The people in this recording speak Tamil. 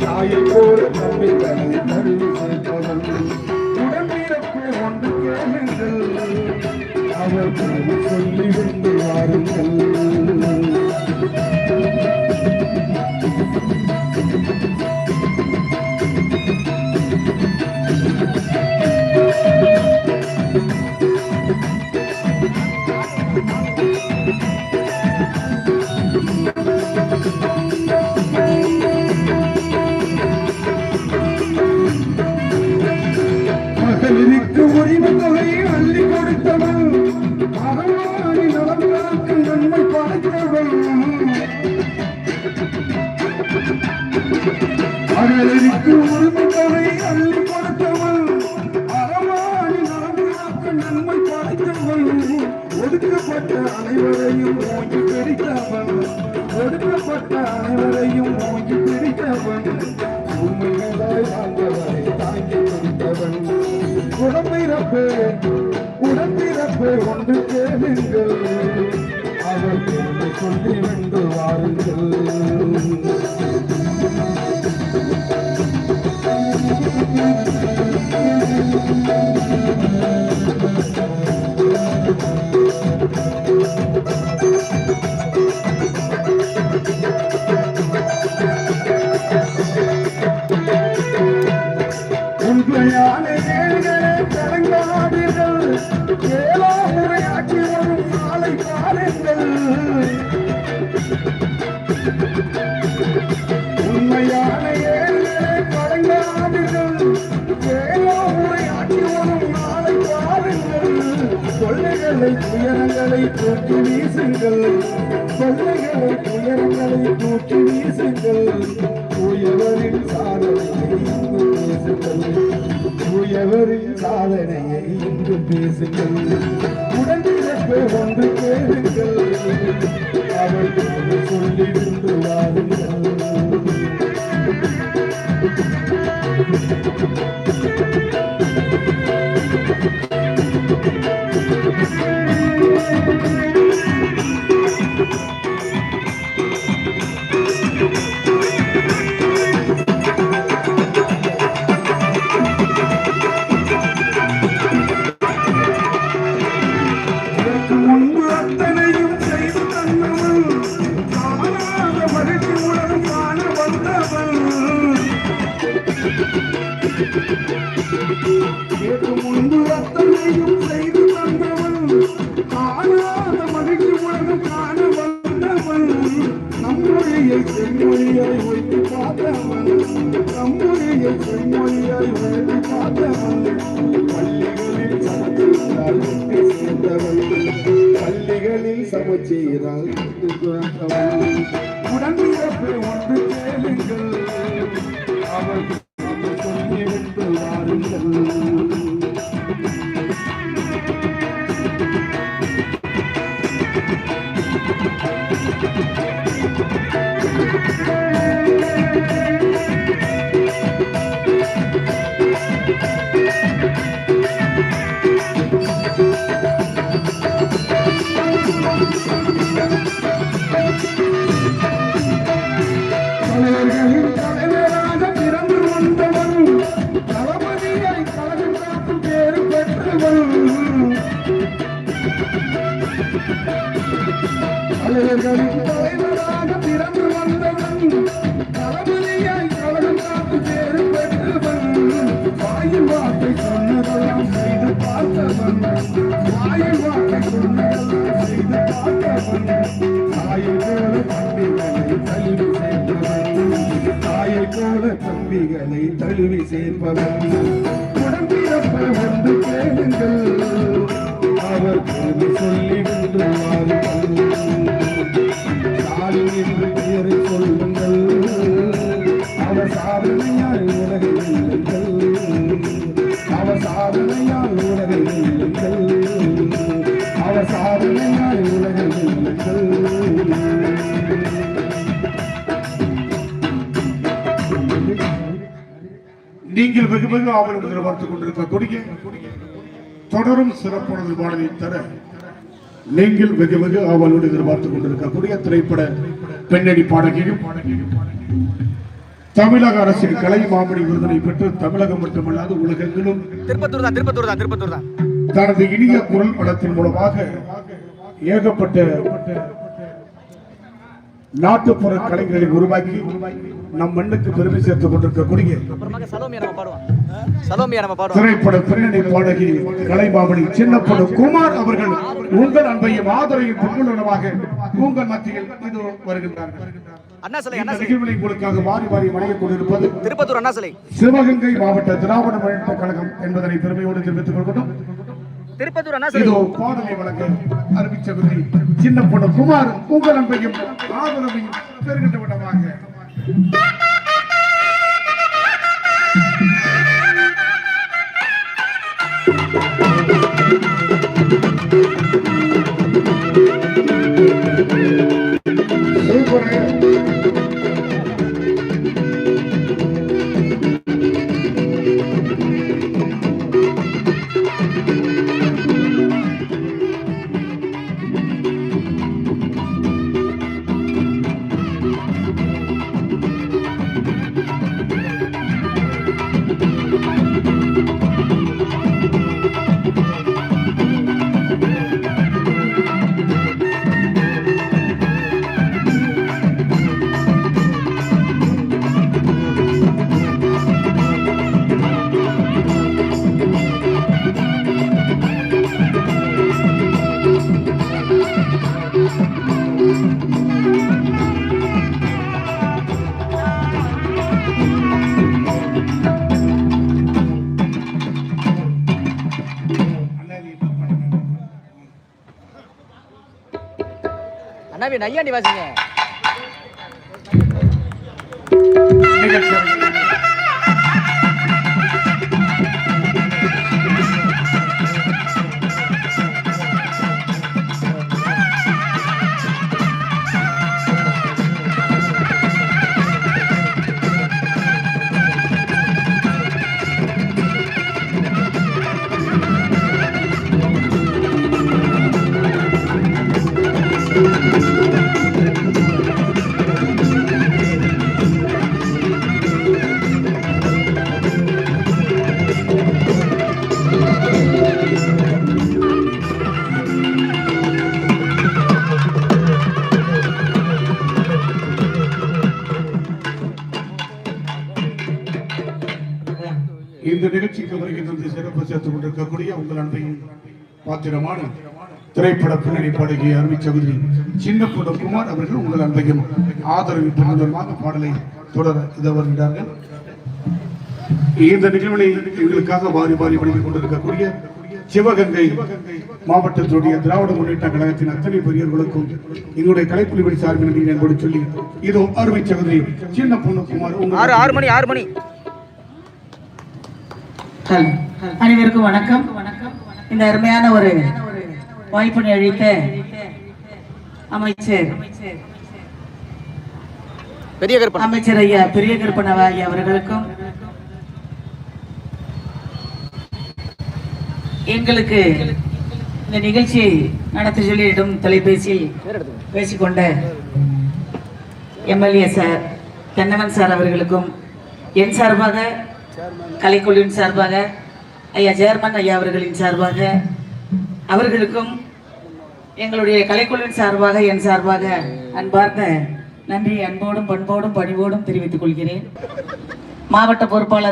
தாயை போல தம்பி தன்னை மகளிருக்கு உரிமை தொகையை அள்ளி கொடுத்தவன் மகளாரி நலம் காக்கும் நன்மை படைத்தவள். மகளிருக்கு உரிமை தொகையை அள்ளி கொடுத்தவன் அறவாணி நலம் காக்கும் நன்மை படைத்தவள். ஒடுக்கப்பட்ட அனைவரையும் ஓங்கி பிடித்தவள் ஒடுக்கப்பட்ட சொல்லி வென்று கொள்ளைகளை துயரங்களை தூக்கி வீசுங்கள் கொள்ளைகளை துயரங்களை தூக்கி வீசுங்கள் தூயவரின் சாதனையை இங்கு பேசுங்கள் தூயவரின் சாதனையை இங்கு பேசுங்கள் உடனிருப்பு ஒன்று கேளுங்கள் அவள் சொல்லி வாருங்கள் வைத்து பார்த்தவள் நம்மொழியை செம்மொழியாய் வைத்து பள்ளிகளில் சமச்சீரால் விட்டு பள்ளிகளில் சமச்சீரால் தலைவர்களின் தலைவராக பிறந்து வந்தவன். தாயை போல தம்பிகளை தழுவி சேர்ப்பவன் தாயை வந்து கேளுங்கள் அவர் பெருமை சொல்லி வென்று வாருங்கள் என்று பெயரை சொல்லுங்கள் அவர் சாதனையாய் உலகை வெகு வெகு ஆவலுடன் எதிர்பார்த்துக் கொண்டிருக்கக்கூடிய தொடரும் சிறப்பானது பாடலை தர நீங்கள் வெகு வெகு ஆவலோடு எதிர்பார்த்துக் கொண்டிருக்கக்கூடிய திரைப்பட பெண்ணடி பாடகியும் தமிழக அரசின் கலை மாமணி விருதினை பெற்று தமிழகம் மட்டுமல்லாது உலகெங்கிலும் தனது இனிய குரல் படத்தின் மூலமாக ஏகப்பட்ட நாட்டுப்புற கலைஞர்களை உருவாக்கி நம் மண்ணுக்கு பெருமை சேர்த்துக் கொண்டிருக்கக்கூடிய திரைப்பட பின்னணி பாடகி கலைமாமணி சின்னப்படு குமார் அவர்கள் உங்கள் அன்பையும் ஆதரையும் பொங்குள்ளனமாக உங்கள் மத்தியில் இது வருகின்றார்கள் நிகழ்வுகளை உங்களுக்காக வாரி வாரி வழங்கிக் கொண்டிருப்பது திருப்பத்தூர் அண்ணா சிலை. சிவகங்கை மாவட்ட திராவிட முன்னேற்ற கழகம் என்பதனை பெருமையோடு தெரிவித்துக் கொள்கிறோம். திருப்பத்தூர் அண்ணா சிலை. இதோ பாடலை வழங்க அறிவிச்சவர்கள் சின்ன பொண்ணு குமார் உங்கள் அன்பையும் ஆதரவையும் பெறுகின்ற விடமாக Ha ha ha! அண்ணாவி நையாண்டி வாசிங்க கொண்டிருக்கக்கூடிய உங்கள் அன்பையும் பாத்திரமான திரைப்பட பின்னணி பாடகி அருமை சகுதிரி சின்ன குமார் அவர்கள் உங்கள் அன்பையும் ஆதரவிட்டு மூலமாக பாடலை தொடர இதை வருகிறார்கள். இந்த நிகழ்வினை எங்களுக்காக வாரி வாரி வழங்கிக் கொண்டிருக்கக்கூடிய சிவகங்கை மாவட்டத்தினுடைய திராவிட முன்னேற்ற கழகத்தின் அத்தனை பெரியவர்களுக்கும் எங்களுடைய கலைப்புலிபடி சார்பில் நீங்கள் என்பது சொல்லி இதோ அருமை சகோதரி சின்ன பொண்ணு குமார் ஆறு மணி ஆறு மணி. ஹலோ. அனைவருக்கும் வணக்கம். இந்த அருமையான ஒரு வாய்ப்பினை அளித்த அமைச்சர். அமைச்சர் ஐயா பெரிய கருப்பணவா ஐயா அவர்களுக்கும் எங்களுக்கு இந்த நிகழ்ச்சியை நடத்த சொல்லியிடும் தொலைபேசியில் பேசிக்கொண்ட எம்எல்ஏ சார் தென்னவன் சார் அவர்களுக்கும் என் சார்பாக கலைக்குழுவின் சார்பாக ஐயா சேர்மன் ஐயா அவர்களின் சார்பாக அவர்களுக்கும் எங்களுடைய கலைக்குழுவின் சார்பாக என் சார்பாக அன்பார்ந்த நன்றி அன்போடும் பண்போடும் பணிவோடும் தெரிவித்துக் கொள்கிறேன். மாவட்ட பொறுப்பாளர்